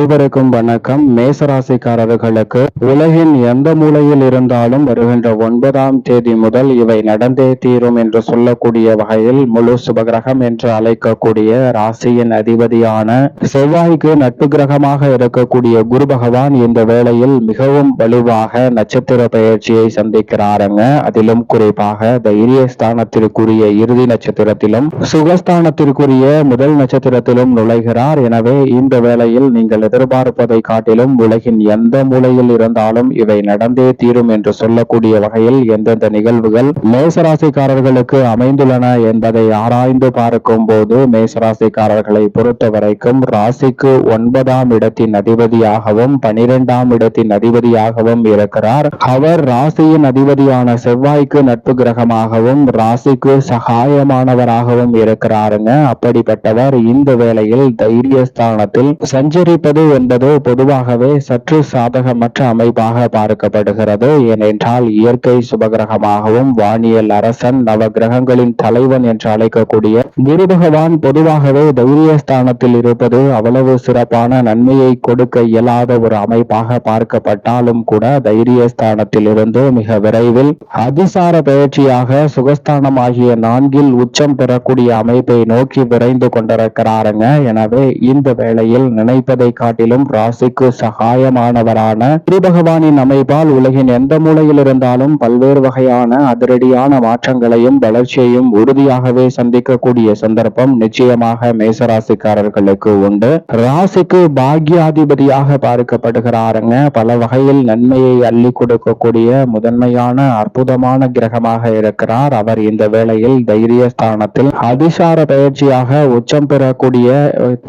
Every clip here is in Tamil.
அனைவருக்கும் வணக்கம். மேசராசிக்காரர்களுக்கு உலகின் எந்த மூலையில் இருந்தாலும் வருகின்ற ஒன்பதாம் தேதி முதல் இவை நடந்தே தீரும் என்று சொல்லக்கூடிய வகையில் முழு சுபகிரகம் என்று அழைக்கக்கூடிய ராசியின் அதிபதியான செவ்வாய்க்கு நட்பு கிரகமாக இருக்கக்கூடிய குரு பகவான் இந்த வேளையில் மிகவும் வலுவாக நட்சத்திர பயிற்சியை சந்திக்கிறாருங்க. அதிலும் குறிப்பாக தைரிய ஸ்தானத்திற்குரிய இறுதி நட்சத்திரத்திலும் சுகஸ்தானத்திற்குரிய முதல் நட்சத்திரத்திலும் நுழைகிறார். எனவே இந்த வேளையில் நீங்கள் எதிர்பார்ப்பதை காட்டிலும் உலகின் எந்த மூலையில் இருந்தாலும் இவை நடந்தே தீரும் என்று சொல்லக்கூடிய வகையில் எந்தெந்த நிகழ்வுகள் மேசராசிக்காரர்களுக்கு அமைந்துள்ளன என்பதை ஆராய்ந்து பார்க்கும் போது மேசராசிக்காரர்களை பொறுத்த வரைக்கும் ராசிக்கு ஒன்பதாம் இடத்தின் அதிபதியாகவும் பனிரெண்டாம் இடத்தின் அதிபதியாகவும் இருக்கிறார். அவர் ராசியின் அதிபதியான செவ்வாய்க்கு நட்பு கிரகமாகவும் ராசிக்கு சகாயமானவராகவும் இருக்கிறாருங்க. அப்படிப்பட்டவர் இந்த வேளையில் தைரியஸ்தானத்தில் சஞ்சரிப்பது என்பது பொதுவாகவே சற்று சாதகமற்ற அமைப்பாக பார்க்கப்படுகிறது. ஏனென்றால் இயற்கை சுபகிரகமாகவும் வானியல் அரசன் நவ கிரகங்களின் தலைவன் என்று அழைக்கக்கூடிய குரு பகவான் பொதுவாகவே தைரியஸ்தானத்தில் இருப்பது அவ்வளவு சிறப்பான நன்மையை கொடுக்க இயலாத ஒரு அமைப்பாக பார்க்கப்பட்டாலும் கூட தைரியஸ்தானத்தில் இருந்து மிக விரைவில் அதிசார பயிற்சியாக சுகஸ்தானமாகிய நான்கில் உச்சம் பெறக்கூடிய அமைப்பை நோக்கி விரைந்து கொண்டிருக்கிறாருங்க. எனவே இந்த வேளையில் நினைப்பதை காட்டிலும் ராசிக்கு சகாயமானவரான திருபகவானின் அமைப்பால் உலகின் எந்த மூலையில் இருந்தாலும் பல்வேறு வகையான அதிரடியான மாற்றங்களையும் வளர்ச்சியையும் உறுதியாகவே சந்திக்கக்கூடிய சந்தர்ப்பம் நிச்சயமாக மேசராசிக்காரர்களுக்கு உண்டு. ராசிக்கு பாக்யாதிபதியாக பார்க்கப்படுகிறாருங்க. பல வகையில் நன்மையை அள்ளி கொடுக்கக்கூடிய முதன்மையான அற்புதமான கிரகமாக இருக்கிறார். அவர் இந்த வேளையில் தைரியஸ்தானத்தில் அதிசார பயிற்சியாக உச்சம் பெறக்கூடிய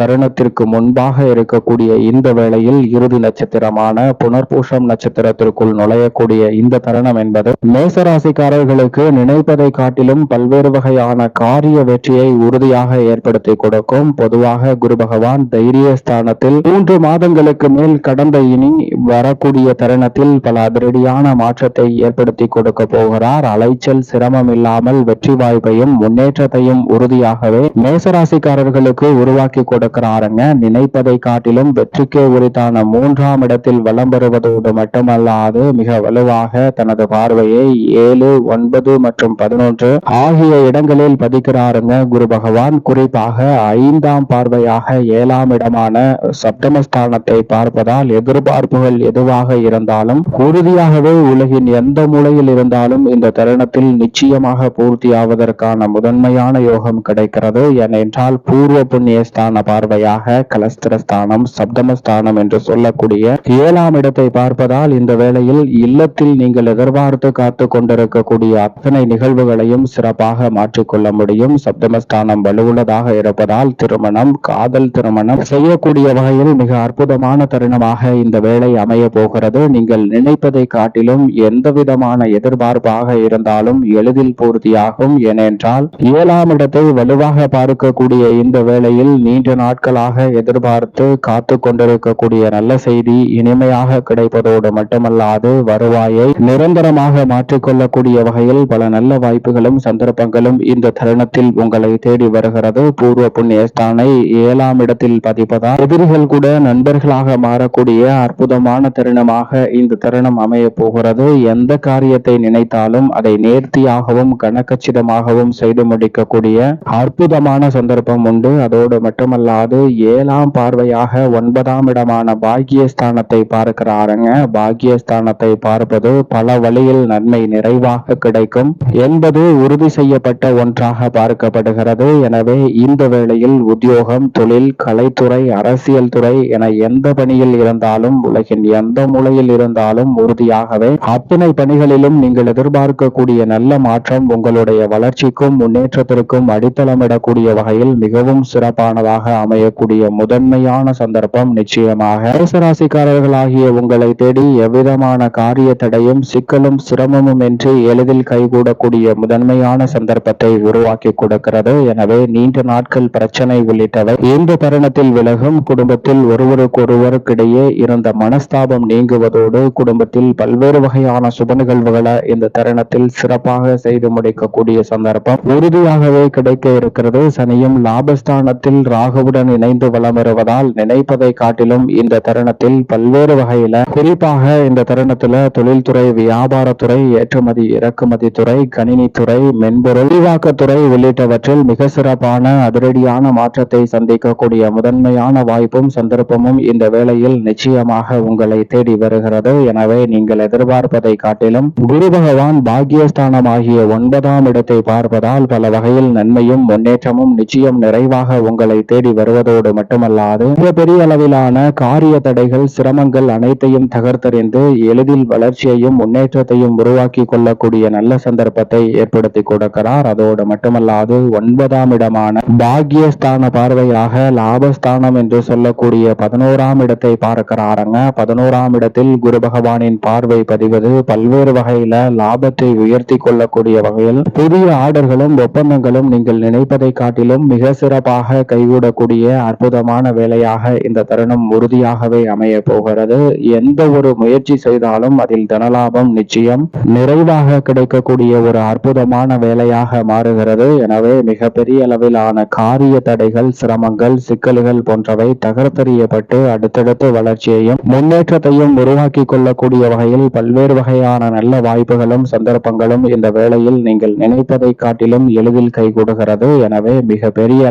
தருணத்திற்கு முன்பாக இருக்கக்கூடிய இந்த வேளையில் இறுதி நட்சத்திரமான புனர்பூஷம் நட்சத்திரத்திற்குள் நுழையக்கூடிய இந்த தருணம் என்பது மேசராசிக்காரர்களுக்கு நினைப்பதை காட்டிலும் பல்வேறு வகையான காரிய வெற்றியை உறுதியாக ஏற்படுத்தி கொடுக்கும். பொதுவாக குரு பகவான் தைரிய ஸ்தானத்தில் மூன்று மாதங்களுக்கு மேல் கடந்த இனி வரக்கூடிய தருணத்தில் பல அதிரடியான மாற்றத்தை ஏற்படுத்தி கொடுக்க போகிறார். அலைச்சல் சிரமம் இல்லாமல் வெற்றி வாய்ப்பையும் முன்னேற்றத்தையும் உறுதியாகவே மேசராசிக்காரர்களுக்கு உருவாக்கி கொடுக்கிறாருங்க. நினைப்பதை காட்டிலும் வெற்றிக்கு உரித்தான மூன்றாம் இடத்தில் வலம் பெறுவதோடு மட்டுமல்லாது மிக வலுவாக தனது பார்வையை ஏழு ஒன்பது மற்றும் பதினொன்று ஆகிய இடங்களில் பதிக்கிறாருங்க. குரு பகவான் குறிப்பாக ஐந்தாம் பார்வையாக ஏழாம் இடமான சப்தமஸ்தானத்தை பார்ப்பதால் எதிர்பார்ப்புகள் எதுவாக இருந்தாலும் உறுதியாகவே உலகின் எந்த மூலையில் இருந்தாலும் இந்த தருணத்தில் நிச்சயமாக பூர்த்தியாவதற்கான முதன்மையான யோகம் கிடைக்கிறது. ஏனென்றால் பூர்வ புண்ணியஸ்தான பார்வையாக கலஸ்திரஸ்தானம் சப்தமஸ்தானம் என்று சொல்லக்கூடிய ஏழாம் இடத்தை பார்ப்பதால் இந்த வேளையில் இல்லத்தில் நீங்கள் எதிர்பார்த்து காத்து கொண்டிருக்கக்கூடிய அத்தனை நிகழ்வுகளையும் சிறப்பாக மாற்றிக்கொள்ள முடியும். சப்தமஸ்தானம் வலுவுள்ளதாக இருப்பதால் திருமணம் காதல் திருமணம் செய்யக்கூடிய வகையில் மிக அற்புதமான தருணமாக இந்த வேலை அமைய போகிறது. நீங்கள் நினைப்பதை காட்டிலும் எந்த விதமான எதிர்பார்ப்பாக இருந்தாலும் எளிதில் பூர்த்தியாகும். ஏனென்றால் ஏழாம் இடத்தை வலுவாக பார்க்கக்கூடிய இந்த வேளையில் நீண்ட நாட்களாக எதிர்பார்த்து காத்து கொண்டிருக்கக்கூடிய நல்ல செய்தி இனிமையாக கிடைப்பதோடு மட்டுமல்லாது வருவாயை நிரந்தரமாக மாற்றிக்கொள்ளக்கூடிய வகையில் பல நல்ல வாய்ப்புகளும் சந்தர்ப்பங்களும் இந்த தருணத்தில் உங்களை தேடி வருகிறது. பூர்வ புண்ணியஸ்தானை ஏழாம் இடத்தில் பதிப்பதால் எதிரிகள் கூட நண்பர்களாக மாறக்கூடிய அற்புதமான தருணமாக இந்த தருணம் அமைய போகிறது. எந்த காரியத்தை நினைத்தாலும் அதை நேர்த்தியாகவும் கனக்கச்சிதமாகவும் செய்து முடிக்கக்கூடிய அற்புதமான சந்தர்ப்பம் உண்டு. அதோடு மட்டுமல்லாது ஏழாம் பார்வையாக ஒன்பதாம் இடமான பாக்கியஸ்தானத்தை பார்க்கிறாருங்க. பாக்கியஸ்தானத்தை பார்ப்பது பல வழியில் நன்மை நிறைவாக கிடைக்கும். என்பது உறுதி செய்யப்பட்ட ஒன்றாக பார்க்கப்படுகிறது. எனவே இந்த வேளையில் உத்தியோகம் தொழில் கலைத்துறை அரசியல் துறை என எந்த பணியில் இருந்தாலும் உலகின் எந்த மூலையில் இருந்தாலும் உறுதியாகவே அத்தனை பணிகளிலும் நீங்கள் எதிர்பார்க்கக்கூடிய நல்ல மாற்றம் உங்களுடைய வளர்ச்சிக்கும் முன்னேற்றத்திற்கும் அடித்தளமிடக்கூடிய வகையில் மிகவும் சிறப்பானதாக அமையக்கூடிய முதன்மையான சந்தர்ப்பம். நிச்சயமாக மேசராசிக்காரர்களாகிய உங்களை தேடி எவ்விதமான காரிய தடையும் சிக்கலும் சிரமமும் என்று எளிதில் கைகூடக்கூடிய முதன்மையான சந்தர்ப்பத்தை உருவாக்கி கொடுக்கிறது. எனவே நீண்ட நாட்கள் பிரச்சனை உள்ளிட்டவை. இந்த தருணத்தில் விலகும் குடும்பத்தில் ஒருவருக்கொருவருக்கிடையே இருந்த மனஸ்தாபம் நீங்குவதோடு குடும்பத்தில் பல்வேறு வகையான சுப நிகழ்வுகளை இந்த தருணத்தில் சிறப்பாக செய்து முடிக்கக்கூடிய சந்தர்ப்பம் உறுதியாகவே கிடைக்க இருக்கிறது. சனியும் லாபஸ்தானத்தில் ராகுவுடன் இணைந்து வளம் வருவதால் நினைப்பதை நினைப்பதை காட்டிலும் இந்த தருணத்தில் பல்வேறு வகையில குறிப்பாக இந்த தருணத்துல தொழில்துறை வியாபாரத்துறை ஏற்றுமதி இறக்குமதி துறை கணினித்துறை மென்பொருள் விரிவாக்கத்துறை உள்ளிட்டவற்றில் மிக சிறப்பான அதிரடியான மாற்றத்தை சந்திக்கக்கூடிய முதன்மையான வாய்ப்பும் சந்தர்ப்பமும் இந்த வேளையில் நிச்சயமாக உங்களை தேடி வருகிறது. எனவே நீங்கள் எதிர்பார்ப்பதை காட்டிலும் குரு பகவான் பாக்கியஸ்தானமாகிய ஒன்பதாம் இடத்தை பார்ப்பதால் பல வகையில் நன்மையும் முன்னேற்றமும் நிச்சயம் நிறைவாக உங்களை தேடி வருவதோடு மட்டுமல்லாது மிகப்பெரிய பெரிய காரிய தடைகள் சிரமங்கள் அனைத்தையும் தகர்த்தறிந்து எளிதில் வளர்ச்சியையும் முன்னேற்றத்தையும் உருவாக்கி கொள்ளக்கூடிய நல்ல சந்தர்ப்பத்தை ஏற்படுத்தி கொடுக்கிறார். அதோடு மட்டுமல்லாது ஒன்பதாம் இடமான பாக்யஸ்தான பார்வையாக லாபஸ்தானம் என்று சொல்லக்கூடிய பதினோராம் இடத்தை பார்க்கிறாருங்க. பதினோராம் இடத்தில் குரு பகவானின் பார்வை பதிவது பல்வேறு வகையில லாபத்தை உயர்த்தி கொள்ளக்கூடிய வகையில் புதிய ஆர்டர்களும் ஒப்பந்தங்களும் நீங்கள் நினைப்பதை காட்டிலும் மிக சிறப்பாக கைகூடக்கூடிய அற்புதமான வேலையாக இந்த தருணம் உறுதியாகவே அமைய போகிறது. எந்த ஒரு முயற்சி செய்தாலும் அதில் தனலாபம் நிச்சயம். நிறைவாக கிடைக்கக்கூடிய ஒரு அற்புதமான வேலையாக மாறுகிறது. எனவே மிகப்பெரிய அளவிலான காரிய தடைகள் சிரமங்கள் சிக்கல்கள் போன்றவை தகர்த்தறியப்பட்டு அடுத்தடுத்து வளர்ச்சியையும் முன்னேற்றத்தையும் உருவாக்கி கொள்ளக்கூடிய வகையில் பல்வேறு வகையான நல்ல வாய்ப்புகளும் சந்தர்ப்பங்களும் இந்த வேளையில் நீங்கள் நினைப்பதை காட்டிலும் எளிதில் கைகூடுகிறது. எனவே மிக பெரிய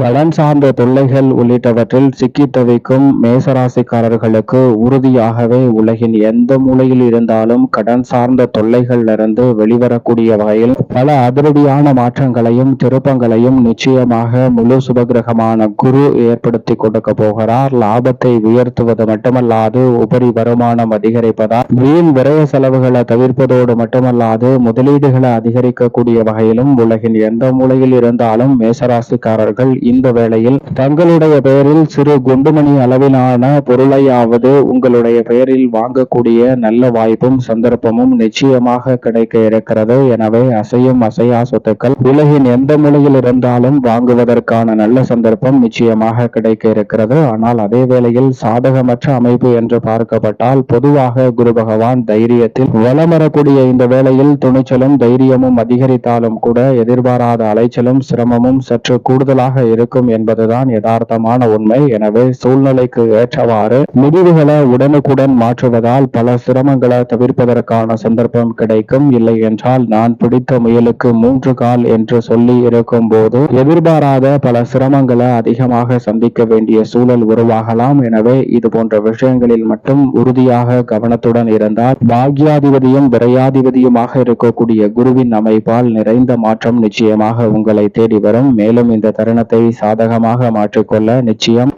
கடன் சார்ந்த தொல்லைகள் உள்ளிட்டவற்றில் சிக்கி தவிக்கும் மேசராசிக்காரர்களுக்கு உறுதியாகவே உலகின் எந்த மூலையில் இருந்தாலும் கடன் சார்ந்த தொல்லைகளிலிருந்து வெளிவரக்கூடிய வகையில் பல அதிரடியான மாற்றங்களையும் திருப்பங்களையும் நிச்சயமாக முழு சுபகிரகமான குரு ஏற்படுத்தி கொடுக்க போகிறார். லாபத்தை உயர்த்துவது மட்டுமல்லாது உபரி வருமானம் அதிகரிப்பதால் வீண் விரய செலவுகளை தவிர்ப்பதோடு மட்டுமல்லாது முதலீடுகளை அதிகரிக்கக்கூடிய வகையிலும் உலகின் எந்த மூலையில் இருந்தாலும் மேசராசிக்காரர்கள் இந்த வேளையில் தங்களுடைய பெயரில் சிறு குண்டு குண்டுமணி அளவிலான பொருளையாவது உங்களுடைய பெயரில் வாங்கக்கூடிய நல்ல வாய்ப்பும் சந்தர்ப்பமும் நிச்சயமாக கிடைக்க இருக்கிறது. எனவே அசையும் அசையா சொத்துக்கள் உலகின் எந்த மூலையில் இருந்தாலும் வாங்குவதற்கான நல்ல சந்தர்ப்பம் நிச்சயமாக கிடைக்க இருக்கிறது. ஆனால் அதே வேளையில் சாதகமற்ற அமைப்பு என்று பார்க்கப்பட்டால் பொதுவாக குரு பகவான் தைரியத்தில் வலம் வரக்கூடிய இந்த வேளையில் துணிச்சலும் தைரியமும் அதிகரித்தாலும் கூட எதிர்பாராத அலைச்சலும் சிரமமும் சற்று கூடுதலாக இருக்கும் என்பதுதான் யதார்த்தமான உண்மை. எனவே சூழ்நிலைக்கு ஏற்றவாறு முடிவுகளை உடனுக்குடன் மாற்றுவதால் பல சிரமங்களை தவிர்ப்பதற்கான சந்தர்ப்பம் கிடைக்கும். இல்லை என்றால் நான் பிடித்த முயலுக்கு மூன்று கால் என்று சொல்லி இருக்கும் போது எதிர்பாராத பல சிரமங்களை அதிகமாக சந்திக்க வேண்டிய சூழல் உருவாகலாம். எனவே இது போன்ற விஷயங்களில் மட்டும் உறுதியாக கவனத்துடன் இருந்தால் பாக்யாதிபதியும் விரையாதிபதியுமாக இருக்கக்கூடிய குருவின் அமைப்பால் நிறைந்த மாற்றம் நிச்சயமாக உங்களை தேடி வரும். மேலும் இந்த தருணத்தை சாதகமாக மாற்றிக்கொள்ள நிச்சயம்.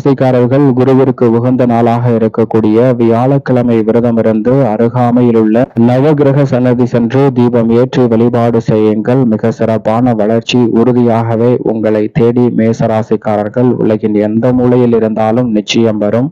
ராசிக்காரர்கள் குருவிற்கு உகந்த நாளாக இருக்கக்கூடிய வியாழக்கிழமை விரதமிருந்து அருகாமையில் உள்ள நவகிரக சன்னதி சென்று தீபம் ஏற்றி வழிபாடு செய்யுங்கள். மிக சிறப்பான வளர்ச்சி உறுதியாகவே உங்களை தேடி மேசராசிக்காரர்கள் உலகின் எந்த மூலையில் இருந்தாலும் நிச்சயம் வரும்.